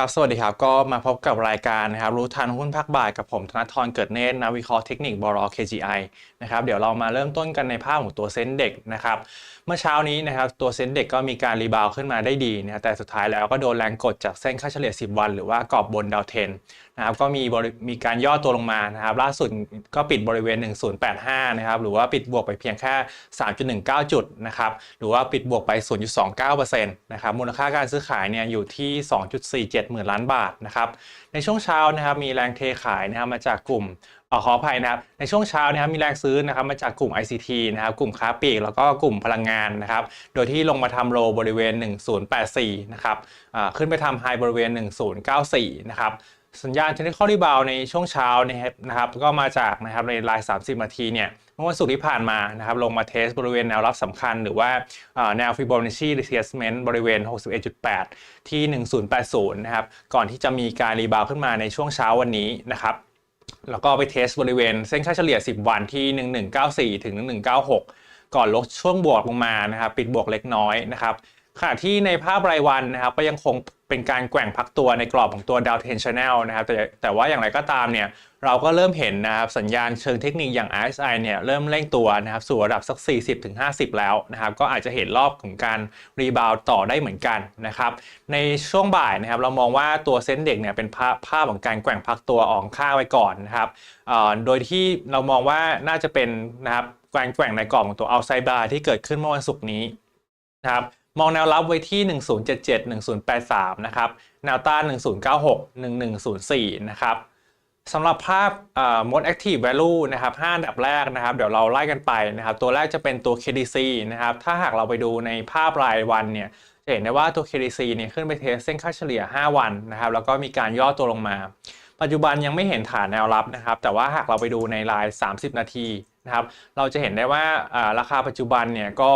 ครับสวัสดีครับ ก็มาพบกับรายการนะครับรู้ทันหุ้นภาคบ่ายกับผมธนทรเกิดเนตรนักวิเคราะห์เทคนิคบร KGI นะครับเดี๋ยวเรามาเริ่มต้นกันในภาพของตัวเซ็นเด็กนะครับเมื่อเช้านี้นะครับตัวเซ็นเด็กก็มีการรีบาวขึ้นมาได้ดีนะแต่สุดท้ายแล้วก็โดนแรงกดจากเส้นค่าเฉลี่ย 10 วัน หรือว่ากรอบบนดาวเทน นะครับก็มีมีการย่อตัวลงมานะครับล่าสุดก็ปิดบริเวณ 1085 นะครับหรือว่าปิดบวกไปเพียงแค่ 3.19 จุดนะครับหรือว่าปิดบวกไป 0.29%นะครับมูลค่าการซื้อขายเนี่ยอยู่ที่ 2.47 หมื่นล้านบาทนะครับในช่วงเช้านะครับมีแรงเทขายนะครับมาจากกลุ่มออขออภัยนะครับในช่วงเช้านะครับมีแรงซื้อนะครับมาจากกลุ่ม ICT นะครับกลุ่มค้าปลีกแล้วก็กลุ่มพลังงานนะครับโดยที่ลงมาทำโลบริเวณ 1084 นะครับขึ้นไปทำไฮบริเวณ 1094 นะครับ สัญญาณเทคนิคอลรีบาวในช่วงเช้านะครับนะครับก็มาจากนะครับในราย 30 นาทีเนี่ยเมื่อวันศุกร์ที่ผ่านมานะครับลงมาเทสบริเวณแนวรับสำคัญ หรือว่าแนวฟิโบนัชชีรีเทสเมนต์บริเวณ 61.8 ที่ 1080 นะครับก่อนที่จะมีการรีบาวขึ้นมาในช่วงเช้าวันนี้นะครับแล้วก็ไปเทสบริเวณเส้นค่าเฉลี่ย 10 วันที่ 1194 ถึง 1196 ก่อนลดช่วงบวกลงมานะครับปิดบวกเล็กน้อยนะครับขณะที่ในภาพรายวันนะครับก็ยังคง เป็นการแกว่งพักตัวในกรอบของตัวดาวเทนช n แนลนะครับแต่แต่ว่าอย่างไรก็ตามเนี่ยเราก็เริ่มเห็นนะครับสัญญาณเชิงเทคนิคอย่าง RSI เนี่ยเริ่มเร่งตัวนะครับสู่ระดับสัก 40-50 แล้วนะครับก็อาจจะเห็นรอบของการรีบาวต่อได้เหมือนกันนะครับในช่วงบ่ายนะครับเรามองว่าตัวเซ็นเด็กเนี่ยเป็นภาพภาพของการแกว่งพักตัวออกข้าไว้ก่อนนะครับโดยที่เรามองว่าน่าจะเป็นนะครับการแกว่งในกรอบของตัวเอาไซบาที่เกิดขึ้นเมื่อวันศุกร์นี้นะครับ มองแนวรับไว้ที่ 1077 1083 นะครับ แนวต้าน 1096 1104 นะครับสำหรับภาพ most active value นะครับ5อันดับแรกนะครับ เดี๋ยวเราไล่กันไปนะครับ ตัวแรกจะเป็นตัว KDC นะครับ ถ้าหากเราไปดูในภาพรายวันเนี่ย จะเห็นได้ว่าตัว KDC เนี่ยขึ้นไปเทสเส้นค่าเฉลี่ย 5 วันนะครับ แล้วก็มีการย่อตัวลงมา ปัจจุบันยังไม่เห็นฐานแนวรับนะครับ แต่ว่าหากเราไปดูในราย 30 นาที นะครับเราจะเห็นได้ว่าราคาปัจจุบันเนี่ยก็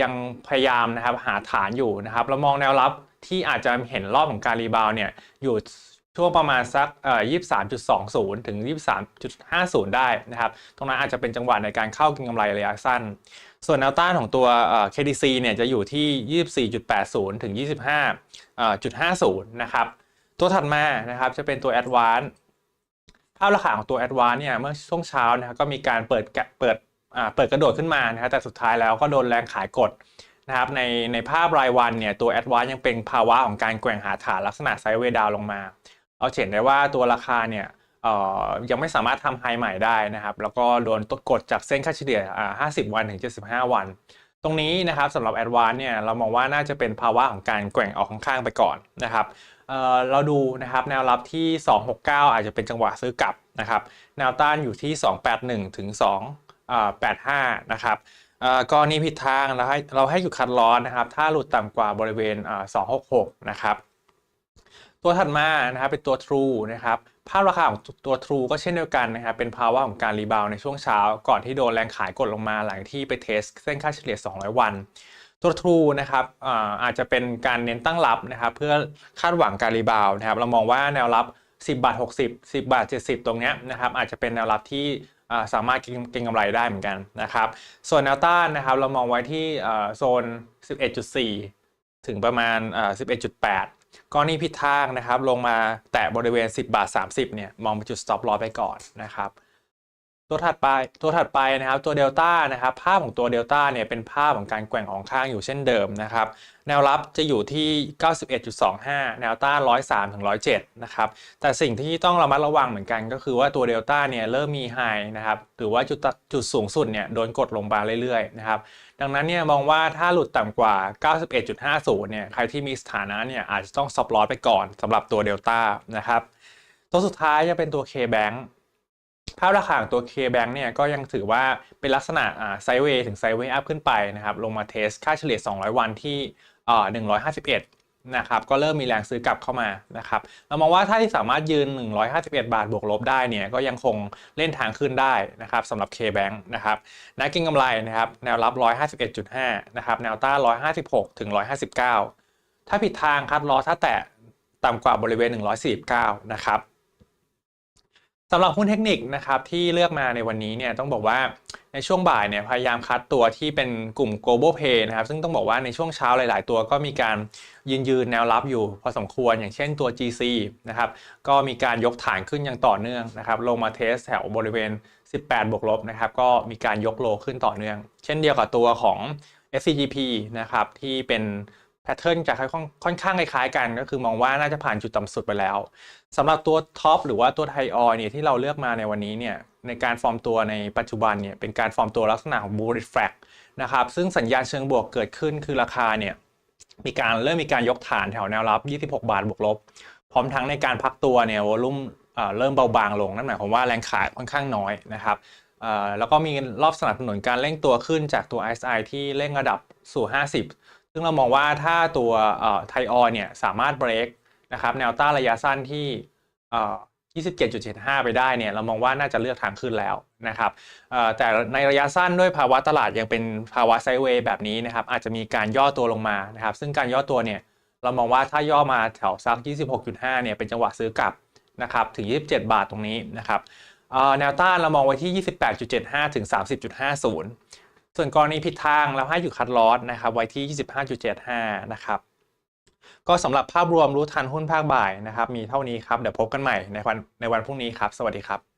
ยังพยายามนะครับหาฐานอยู่นะครับเรามองแนวรับที่อาจจะเห็นรอบของการรีบาวเนี่ยอยู่ช่วงประมาณสัก23.20 ถึง 23.50 ได้นะครับ ตรงนั้นอาจจะเป็นจังหวะในการเข้ากินกำไรระยะสั้น ส่วนแนวต้านของตัว KDC เนี่ยจะอยู่ที่ 24.80 ถึง 25.50 นะครับ ตัวถัดมานะครับจะเป็นตัว Advance ภาพราคาของตัว a d v a n c e เนี่ยเมื่อช่วงเช้านะครับก็มีการเปิดเปิดเปิดกระโดดขึ้นมานะครับแต่สุดท้ายแล้วก็โดนแรงขายกดนะครับในในภาพรายวันเนี่ยตัว a d v a n c e ยังเป็นภาวะของการแกว่งหาฐานลักษณะไซด์เวดาวลงมาเอาเห็นได้ว่าตัวราคาเนี่ยยังไม่สามารถทำไฮใหม่ได้นะครับ แล้วก็โดนกดจากเส้นค่าเฉลี่ย 50 วันถึง 75 วัน ตรงนี้นะครับสำหรับ a d v a n c e เนี่ยเรามองว่าน่าจะเป็นภาวะของการแกว่งออกข้างๆไปก่อนนะครับ เราดูนะครับแนวรับที่ 269 อาจจะเป็นจังหวะซื้อกลับนะครับแนวต้านอยู่ที่ 281 ถึง 285 นะครับกรณีผิดทางเราให้เราให้อยู่คัดล้อนนะครับ ถ้าหลุดต่ำกว่าบริเวณ 266 นะครับ ตัวถัดมานะครับเป็นตัว True นะครับภาพราคาของตัว True ก็เช่นเดียวกันนะครับเป็นภาวะของการรีบาวในช่วงเช้า ก่อนที่โดนแรงขายกดลงมาหลังที่ไปเทสเส้นค่าเฉลี่ย 200 วัน ตัว True นะครับอาจจะเป็นการเน้นตั้งรับนะครับเพื่อคาดหวังการรีบาวนะครับเรามองว่าแนวรับ 10 บาท 60 10 บาท 70 ตรงนี้นะครับอาจจะเป็นแนวรับที่สามารถเก็งกำไรได้เหมือนกันนะครับส่วนแนวต้านนะครับเรามองไว้ที่โซน 11.4 ถึงประมาณ 11.8กรณีผิดทางนะครับลงมาแตะบริเวณ 10 บาท 30 เนี่ยมองเป็นจุด stop loss ไปก่อนนะครับ ตัวถัดไปตัวถัดไปนะครับตัวเดลต้านะครับภาพของตัวเดลต้าเนี่ยเป็นภาพของการแกว่งของข้างอยู่เช่นเดิมนะครับแนวรับจะอยู่ที่ 91.25 แนวต้าน 103ถึง107 นะครับแต่สิ่งที่ต้องระมัดระวังเหมือนกันก็คือว่าตัวเดลต้าเนี่ยเริ่มมีไฮนะครับหรือว่าจุดจุดสูงสุดเนี่ยโดนกดลงมาเรื่อยๆนะครับดังนั้นเนี่ยมองว่าถ้าหลุดต่ำกว่า 91.50 เนี่ยใครที่มีสถานะเนี่ยอาจจะต้องซับลอสไปก่อนสำหรับตัวเดลต้านะครับตัวสุดท้ายจะเป็นตัว K-Bank ภาพราคาของตัว K-Bank เนี่ยก็ยังถือว่าเป็นลักษณะไซด์เวย์ถึงไซด์เวย์อัพขึ้นไปนะครับลงมาเทสค่าเฉลี่ย 200 วันที่ 151นะครับก็เริ่มมีแรงซื้อกลับเข้ามานะครับเรามองว่าถ้าที่สามารถยืน 151 บาทบวกลบได้เนี่ยก็ยังคงเล่นทางขึ้นได้นะครับสำหรับ K-Bank นะครับนักกินกำไรนะครับแนวรับ 151.5นะครับแนวต้าน156ถึง159 ถ้าผิดทางคัดลอถ้าแตะต่ำกว่าบริเวณ 149นะครับ สำหรับหุ้นเทคนิคนะครับที่เลือกมาในวันนี้เนี่ยต้องบอกว่าในช่วงบ่ายเนี่ยพยายามคัดตัวที่เป็นกลุ่ม global pay นะครับซึ่งต้องบอกว่าในช่วงเช้าหลาย ๆ ตัวก็มีการยืนยืนแนวรับอยู่ พอสมควรอย่างเช่นตัว GC นะครับก็มีการยกฐานขึ้นอย่างต่อเนื่องนะครับลงมาเทสแถวบริเวณ 18 บวกลบนะครับก็มีการยกโลขึ้นต่อเนื่อง เช่นเดียวกับตัวของ SCGP นะครับที่เป็น พทเทิร์นจะค่อนข้างคล้ายๆกัน ก็คือมองว่าน่าจะผ่านจุดต่ำสุดไปแล้วสำหรับตัวท็อปหรือว่าตัวไทออยเนี่ยที่เราเลือกมาในวันนี้เนี่ยในการฟอร์มตัวในปัจจุบันเนี่ยเป็นการฟอร์มตัวลักษณะของ bullish flag นะครับซึ่งสัญญาณเชิงบวกเกิดขึ้นคือราคาเนี่ยมีการเริ่มมีการยกฐานแถวแนวรับ 26 บาทบวกลบ พร้อมทั้งในการพักตัวเนี่ยวอลุ่มเริ่มเบาบางลงนั่นหมายความว่าแรงขายค่อนข้างน้อยนะครับแล้วก็มีรอบสนับสนุนการเร่งตัวขึ้นจากตัว RSI ที่เร่งระดับสู่ 50 ซึ่งเรามองว่าถ้าตัวไทออเนี่ยสามารถเบรกนะครับแนวต้านระยะสั้นที่27.75 ไปได้เนี่ยเรามองว่าน่าจะเลือกทางขึ้นแล้วนะครับแต่ในระยะสั้นด้วยภาวะตลาดยังเป็นภาวะไซเวย์แบบนี้นะครับอาจจะมีการย่อตัวลงมานะครับซึ่งการย่อตัวเนี่ยเรามองว่าถ้าย่อมาแถวซัก 26.5 เนี่ยเป็นจังหวะซื้อกลับนะครับถึง 27 บาทตรงนี้นะครับแนวต้านเรามองไว้ที่ 28.75 ถึง 30.50 ส่วนกรณีผิดทางเราให้อยู่คัดลอสนะครับไว้ที่ 25.75 นะครับก็สำหรับภาพรวมรู้ทันหุ้นภาคบ่ายนะครับ มีเท่านี้ครับ เดี๋ยวพบกันใหม่ในวันในวันพรุ่งนี้ครับ สวัสดีครับ